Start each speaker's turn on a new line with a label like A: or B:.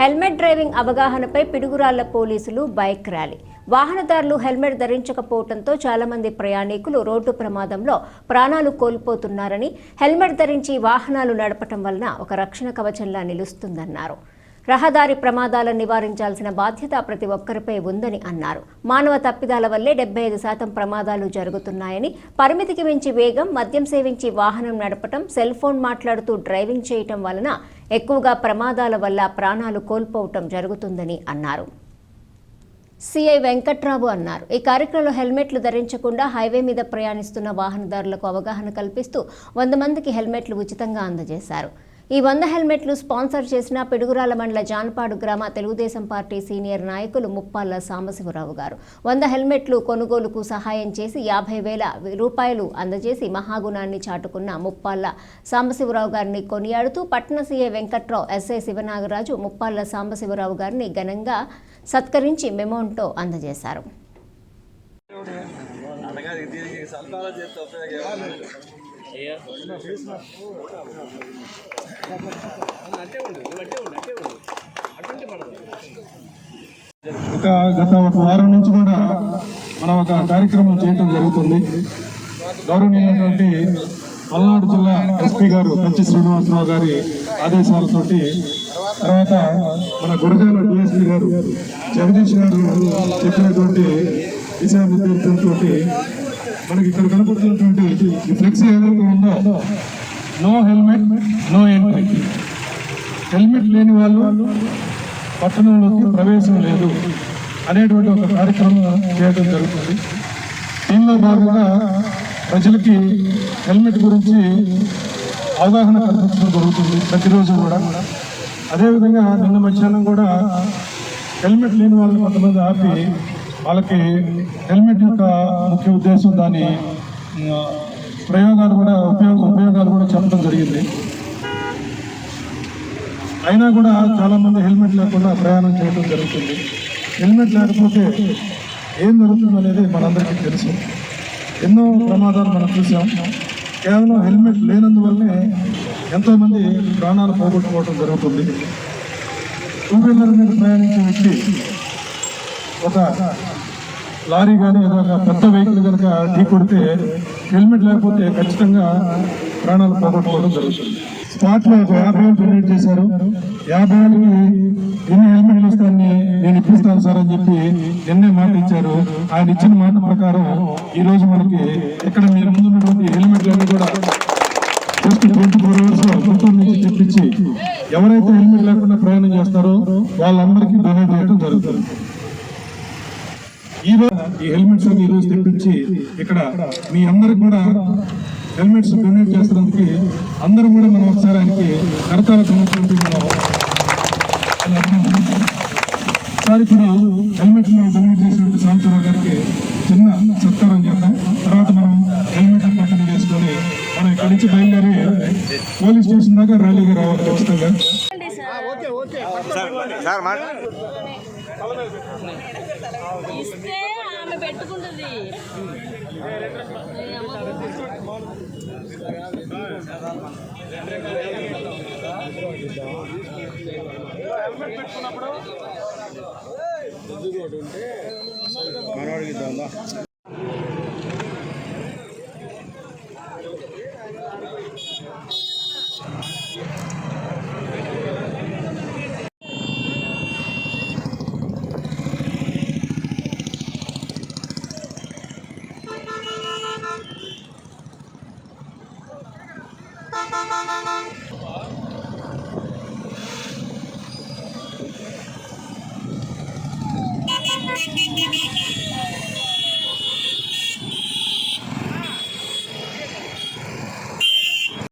A: Helmet driving అవగాహనపై పిడుగురాళ్ళ పోలీసులు bike rally. వాహనదారులు హెల్మెట్ ధరించకపోవడంతో చాలామంది ప్రయాణికులు రోడ్డు ప్రమాదంలో ప్రాణాలు కోల్పోతున్నారని హెల్మెట్ ధరించి వాహనాలు నడపటం వలన ఒక రక్షణ కవచంలా నిలుస్తుందన్నారు. రహదారి ప్రమాదాలను నివారించాల్సిన బాధ్యత ప్రతి ఒక్కరిపై ఉందని అన్నారు. మానవ తప్పిదాల వల్లే డెబ్బై ఐదు శాతం ప్రమాదాలు జరుగుతున్నాయని పరిమితికి మించి వేగం మద్యం సేవించి వాహనం నడపటం సెల్ ఫోన్ మాట్లాడుతూ డ్రైవింగ్ చేయటం వలన ఎక్కువగా ప్రమాదాల వల్ల ప్రాణాలు కోల్పోవటం జరుగుతుందని అన్నారు. సిఐ వెంకట్రావు అన్నారు. ఈ కార్యక్రమంలో హెల్మెట్లు ధరించకుండా హైవే మీద ప్రయాణిస్తున్న వాహనదారులకు అవగాహన కల్పిస్తూ వంద మందికి హెల్మెట్లు ఉచితంగా అందజేశారు. ఈ వంద హెల్మెట్లు స్పాన్సర్ చేసిన పిడుగురాల మండల జాన్పాడు గ్రామ తెలుగుదేశం పార్టీ సీనియర్ నాయకులు ముప్పాళ్ళ సాంబశివరావు గారు. వంద హెల్మెట్లు కొనుగోలుకు సహాయం చేసి యాభై వేల రూపాయలు అందజేసి మహాగుణాన్ని చాటుకున్న ముప్పాళ్ళ సాంబశివరావు గారిని కొనియాడుతూ పట్టణ సీఏ వెంకట్రావు ఎస్ఐ శివనాగరాజు ముప్పాళ్ళ సాంబశివరావు గారిని ఘనంగా సత్కరించి మెమోంటో అందజేశారు.
B: ఒక గత ఒక వారం నుంచి కూడా మనం ఒక కార్యక్రమం చేయటం జరుగుతుంది. గౌరవనీయమైనటువంటి పల్నాడు జిల్లా ఎస్పీ గారు కంచి శ్రీనివాసరావు గారి ఆదేశాలతోటి తర్వాత మన గురజాల డిఎస్పీ గారు జగదీష్ గారు చెప్పినటువంటి దిశానిర్దేశంతో మనకి ఇక్కడ కనపడుతున్నటువంటి ఈ ఫ్లెక్సీ ఏదైతే ఉందో? No helmet no entry helmet లేని వాళ్ళు పట్టణంలోకి ప్రవేశం లేదు అనేటువంటి ఒక కార్యక్రమం చేయడం జరుగుతుంది. దీనిలో భాగంగా ప్రజలకి హెల్మెట్ గురించి అవగాహన కల్పించడం జరుగుతుంది ప్రతిరోజు కూడా. అదేవిధంగా నిన్న మధ్యాహ్నం కూడా హెల్మెట్ లేని వాళ్ళని కొంతమంది ఆపి వాళ్ళకి హెల్మెట్ యొక్క ముఖ్య ఉద్దేశం దాని ప్రయోగాలు కూడా ఉపయోగ ఉపయోగాలు కూడా చెప్పడం జరిగింది. అయినా కూడా చాలా మంది హెల్మెట్ లేకుండా ప్రయాణం చేయడం జరుగుతుంది. హెల్మెట్ లేకపోతే ఏం జరుగుతుంది అనేది మనందరికీ తెలుసు. ఎన్నో ప్రమాదాలు మనం చూసాం. కేవలం హెల్మెట్ లేనందువల్లనే ఎంతోమంది ప్రాణాలు పోగొట్టుకోవడం జరుగుతుంది. టూ వీలర్ మీద ప్రయాణించే వ్యక్తి ఒక లారీ కానీ ఏదో ఒక పెద్ద వెహికల్ కనుక ఢీ కొడితే హెల్మెట్ లేకపోతే ఖచ్చితంగా ప్రాణాలు పోగొట్టుకోవడం జరుగుతుంది. స్పాట్లో ఒక యాభై వేలు డొనేట్ చేశారు. యాభై వేలకి ఎన్ని హెల్మెట్లు ఇస్తానని నేను ఇప్పిస్తాను సార్ అని చెప్పి నిన్నే మాట ఇచ్చారు. ఆయన ఇచ్చిన మాట ప్రకారం ఈరోజు మనకి ఇక్కడ మీరు ముందున్నటువంటి హెల్మెట్లన్నీ కూడా జస్ట్ ట్వంటీ ఫోర్ అవర్స్ ప్రభుత్వం నుంచి తెప్పించి ఎవరైతే హెల్మెట్ లేకుండా ప్రయాణం చేస్తారో వాళ్ళందరికీ డొనేట్ చేయడం జరుగుతుంది. ఈ రోజు ఈ హెల్మెట్స్ అన్ని రోజు తెప్పించి ఇక్కడ మీ అందరికి కూడా హెల్మెట్స్ డొనేట్ చేస్తున్నందుకు అందరూ కూడా మనం ఒకసారి ఆయనకి కరతాల ధ్వనులతోటి మనం ఒకసారి ఇప్పుడు హెల్మెట్ డొనేట్ చేసినటువంటి సాంబశివరావు గారికి చిన్న సత్కారం చేద్దాం. తర్వాత మనం హెల్మెట్ పంపిణీ చేసుకొని మనం ఇక్కడి నుంచి బయలుదేరి పోలీస్ స్టేషన్ దాకా ర్యాలీగా రావాలి ఖచ్చితంగా.
C: సార్ మా
D: ఇస్తే ఆమె పెట్టుకుంటుంది.
C: మనవాడికి